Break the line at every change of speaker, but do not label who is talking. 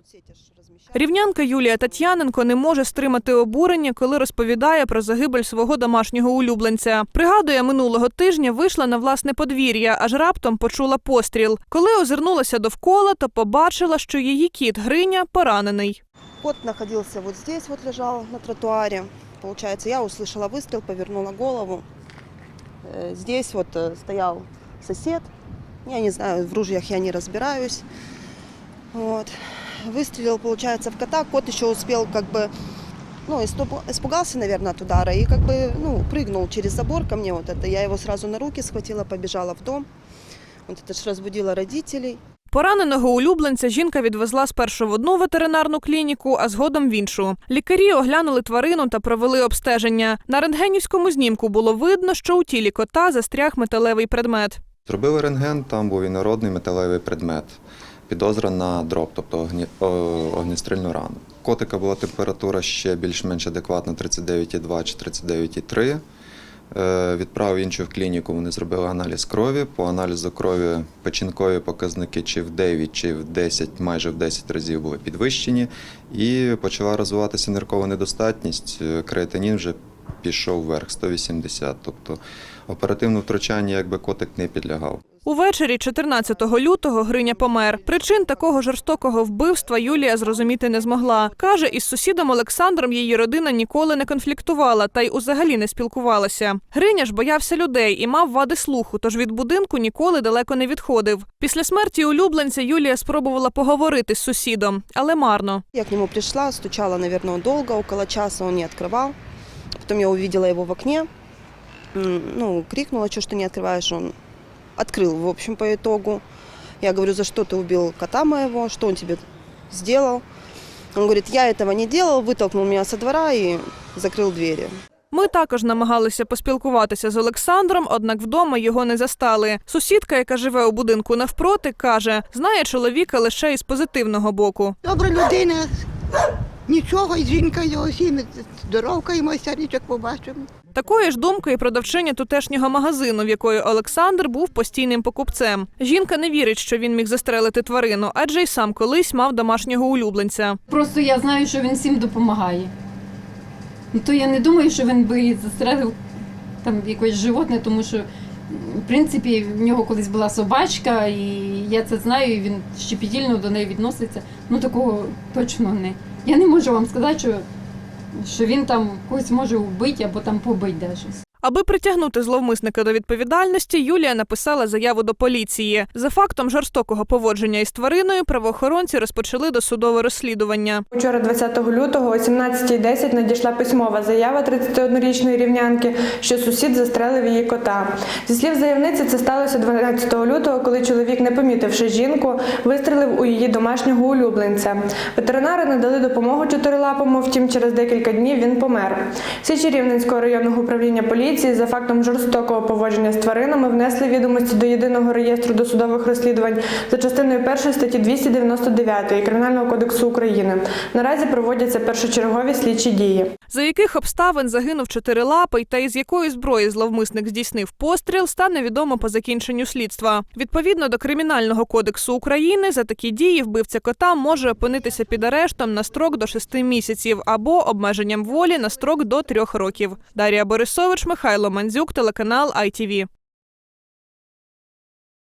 соцсети ж размещают.
Рівнянка Юлія Тетяненко не може стримати обурення, коли розповідає про загибель свого домашнього улюбленця. Пригадує, минулого тижня вийшла на власне подвір'я, аж раптом почула постріл. Коли озирнулася довкола, то побачила, що її кіт Гриня поранений.
Кот находился вот здесь, вот лежал на тротуаре. Получается, я услышала выстрел, повернула голову. Э, Здесь вот э, стоял сосед. Я не знаю, в ружьях я не разбираюсь. Вот. Выстрелил, получается, в кота. Кот еще успел как бы, ну, иступ- испугался, наверное, от удара и как бы, ну, прыгнул через забор ко мне вот это. Я его сразу на руки схватила, побежала в дом. Вот это ж разбудила родителей.
Пораненого улюбленця жінка відвезла спершу в одну ветеринарну клініку, а згодом в іншу. Лікарі оглянули тварину та провели обстеження. На рентгенівському знімку було видно, що у тілі кота застряг металевий предмет.
Зробили рентген, там був інородний металевий предмет. Підозра на дроб, тобто огнестрільну рану. Котика була температура ще більш-менш адекватна 39,2 чи 39,3. Е, Відправив іншу в клініку, вони зробили аналіз крові. По аналізу крові печінкові показники чи в 9, чи в 10, майже в 10 разів були підвищені. І почала розвиватися ниркова недостатність. Е, Креатинін вже пішов вверх 180. Тобто оперативне втручання якби котик не підлягав.
Увечері 14 лютого Гриня помер. Причин такого жорстокого вбивства Юлія зрозуміти не змогла. Каже, із сусідом Олександром її родина ніколи не конфліктувала та й узагалі не спілкувалася. Гриня ж боявся людей і мав вади слуху, тож від будинку ніколи далеко не відходив. Після смерті улюбленця Юлія спробувала поговорити з сусідом, але марно.
Я к нему пришла, стучала, наверное, долго, около часа он не открывал. Потом я увидела его в окне, М, ну, крикнула, что, что не открываешь, он открыл, в общем, по итогу. Я говорю, за что ты убил кота моего, что он тебе сделал? Он говорит, я этого не делал, вытолкнул меня со двора и закрыл двери.
Ми також намагалися поспілкуватися з Олександром, однак вдома його не застали. Сусідка, яка живе у будинку навпроти, каже, знає чоловіка лише із позитивного боку.
Добра людина, нічого, і жінка його всі здоровкаємося, річок побачимо.
Такої ж думки і продавчиня тутешнього магазину, в якої Олександр був постійним покупцем. Жінка не вірить, що він міг застрелити тварину, адже й сам колись мав домашнього улюбленця.
Просто я знаю, що він всім допомагає. То я не думаю, що він би застрелив там якесь животне, тому що, в принципі, в нього колись була собачка, і я це знаю, і він щепетільно до неї відноситься. Ну такого точно не. Я не можу вам сказати, що, що він там когось може вбити або там побити де щось.
Аби притягнути зловмисника до відповідальності, Юлія написала заяву до поліції. За фактом жорстокого поводження із твариною правоохоронці розпочали досудове розслідування.
Вчора, 20 лютого, о 17.10 надійшла письмова заява 31-річної рівнянки, що сусід застрелив її кота. Зі слів заявниці, це сталося 12 лютого, коли чоловік, не помітивши жінку, вистрелив у її домашнього улюбленця. Ветеринари надали допомогу чотирилапому, втім, через декілька днів він помер. Січі Рівненського районного управління поліції за фактом жорстокого поводження з тваринами внесли відомості до єдиного реєстру досудових розслідувань за частиною 1 статті 299 Кримінального кодексу України. Наразі проводяться першочергові слідчі дії.
За яких обставин загинув чотирилапий та із якої зброї зловмисник здійснив постріл, стане відомо по закінченню слідства. Відповідно до Кримінального кодексу України, за такі дії вбивця кота може опинитися під арештом на строк до шести місяців або обмеженням волі на строк до трьох років. Дар'я Борисович, Михайло Мандзюк, телеканал ITV.